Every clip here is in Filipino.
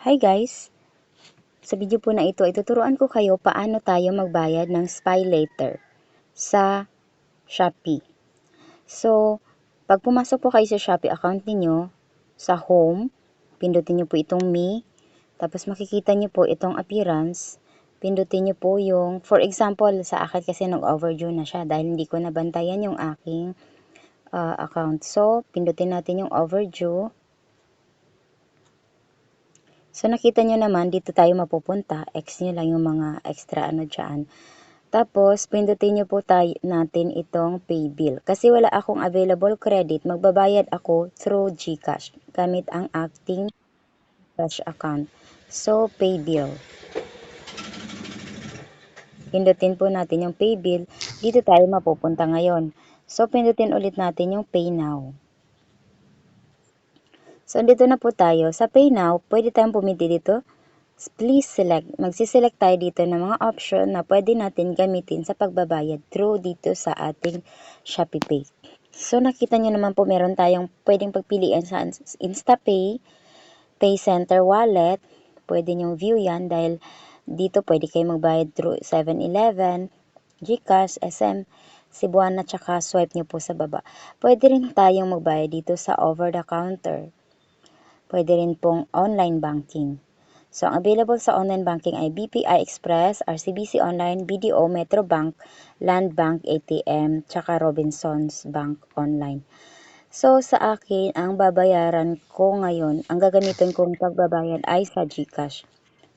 Hi guys! Sa video po na ito, ituturuan ko kayo paano tayo magbayad ng Spy Later sa Shopee. So, pag pumasok po kayo sa Shopee account niyo sa home, pindutin niyo po itong me, tapos makikita niyo po itong appearance, pindutin niyo po yung, for example, sa akin kasi nag-overdue na siya dahil hindi ko nabantayan yung aking uh, account. So, pindutin natin yung overdue, So, nakita nyo naman, dito tayo mapupunta. X nyo lang yung mga extra ano dyan. Tapos, pindutin nyo po tayo, natin itong pay bill. Kasi wala akong available credit, magbabayad ako through GCash gamit ang acting cash account. So, pay bill. Pindutin po natin yung pay bill. Dito tayo mapupunta ngayon. So, pindutin ulit natin yung pay now. So, dito na po tayo. Sa Pay Now, pwede tayong pumili dito. Please select. Magsiselect tayo dito ng mga option na pwede natin gamitin sa pagbabayad through dito sa ating Shopee Pay. So, nakita nyo naman po meron tayong pwedeng pagpilian sa InstaPay, Pay Center Wallet. Pwede nyo view yan dahil dito pwede kayo magbayad through 7-Eleven, GCash, SM, Cebuana, tsaka swipe nyo po sa baba. Pwede rin tayong magbayad dito sa over the counter. Pwede rin pong online banking. So, ang available sa online banking ay BPI Express, RCBC Online, BDO, Metro Bank, Land Bank ATM, tsaka Robinsons Bank Online. So, sa akin, ang babayaran ko ngayon, ang gagamitin kong pagbabayad ay sa GCash.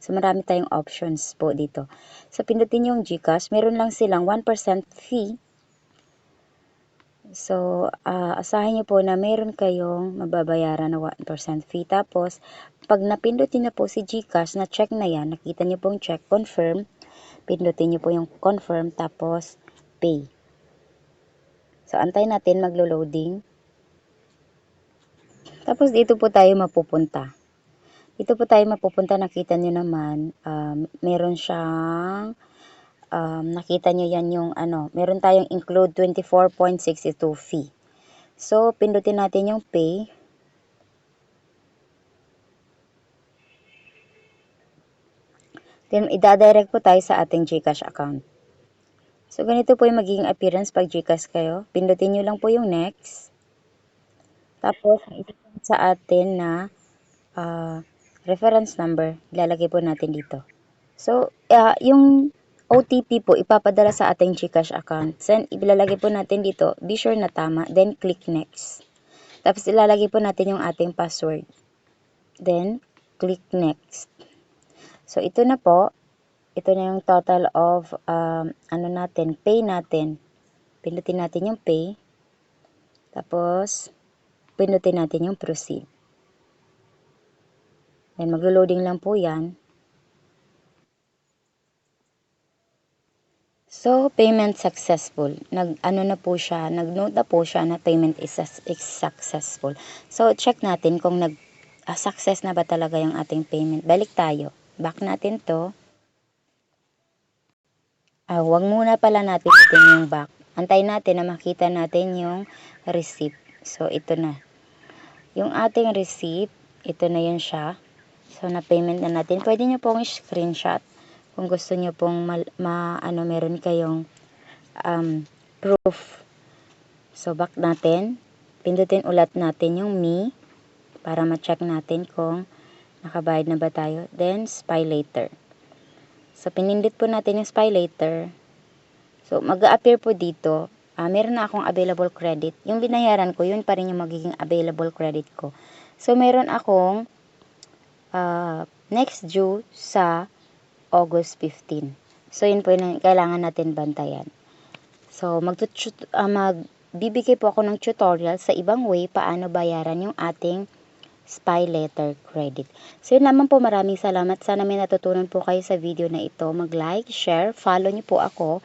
So, marami tayong options po dito. Sa so, pindutin yung GCash, meron lang silang 1% fee So, uh, asahin niyo po na meron kayong mababayaran na 1% fee. Tapos, pag napindutin na po si GCash na check na yan, nakita niyo pong check, confirm, pindutin niyo po yung confirm, tapos pay. So, antay natin maglo-loading. Tapos, dito po tayo mapupunta. Dito po tayo mapupunta, nakita niyo naman, um, meron siyang um, nakita nyo yan yung ano, meron tayong include 24.62 fee. So, pindutin natin yung pay. Then, ida-direct po tayo sa ating GCash account. So, ganito po yung magiging appearance pag GCash kayo. Pindutin nyo lang po yung next. Tapos, sa atin na uh, reference number, ilalagay po natin dito. So, uh, yung OTP po ipapadala sa ating GCash account. Then, ilalagay po natin dito, be sure na tama, then click next. Tapos, ilalagay po natin yung ating password. Then, click next. So, ito na po. Ito na yung total of, um, ano natin, pay natin. Pindutin natin yung pay. Tapos, pindutin natin yung proceed. Then, maglo-loading lang po yan. So, payment successful. Nag, ano na po siya, nag-note na po siya na payment is, is successful. So, check natin kung nag, uh, success na ba talaga yung ating payment. Balik tayo. Back natin to. Ah, wag muna pala natin ito yung back. Antay natin na makita natin yung receipt. So, ito na. Yung ating receipt, ito na yun siya. So, na-payment na natin. Pwede nyo pong screenshot kung gusto niyo pong ma, ma ano meron kayong um, proof. So back natin, pindutin ulat natin yung me para ma-check natin kung nakabayad na ba tayo. Then spy later. So pinindit po natin yung spy later. So mag-a-appear po dito, uh, meron na akong available credit. Yung binayaran ko, yun pa rin yung magiging available credit ko. So meron akong uh, next due sa August 15. So, yun po yung kailangan natin bantayan. So, mag uh, magbibigay po ako ng tutorial sa ibang way paano bayaran yung ating spy letter credit. So, yun naman po. Maraming salamat. Sana may natutunan po kayo sa video na ito. Mag-like, share, follow niyo po ako